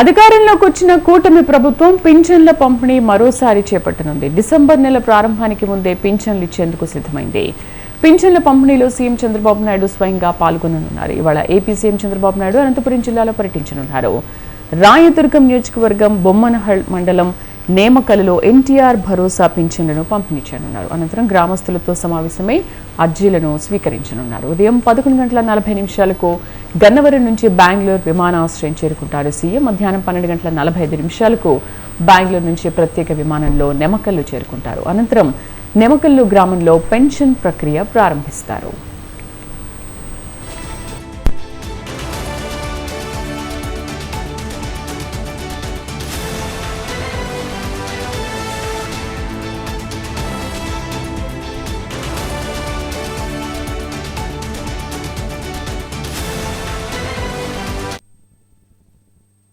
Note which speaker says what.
Speaker 1: అధికారంలోకి వచ్చిన కూటమి ప్రభుత్వం పింఛన్ల పంపిణీ మరోసారి చేపట్టనుంది. డిసెంబర్ నెల ప్రారంభానికి ముందే పింఛన్లు ఇచ్చేందుకు సిద్ధమైంది. పింఛన్ల పంపిణీలో సీఎం చంద్రబాబు నాయుడు స్వయంగా పాల్గొననున్నారు. ఇవాళ ఏపీ సీఎం చంద్రబాబు నాయుడు అనంతపురం జిల్లాలో పర్యటించనున్నారు. రాయదుర్గం నియోజకవర్గం బొమ్మనహల్ మండలం నేమకలలో ఎన్టీఆర్ భరోసా పింఛన్లను పంపిణీ చేయనున్నారు. అనంతరం గ్రామస్తులతో సమావేశమై అర్జీలను స్వీకరించనున్నారు. ఉదయం పదకొండు గంటల నలభై నిమిషాలకు గన్నవరం నుంచి బెంగళూరు విమానాశ్రయం చేరుకుంటారు సీఎం. మధ్యాహ్నం పన్నెండు గంటల నలభై ఐదు నిమిషాలకు బెంగళూరు నుంచి ప్రత్యేక విమానంలో నెమకల్లు చేరుకుంటారు. అనంతరం నెమకల్లు గ్రామంలో పెన్షన్ ప్రక్రియ ప్రారంభిస్తారు.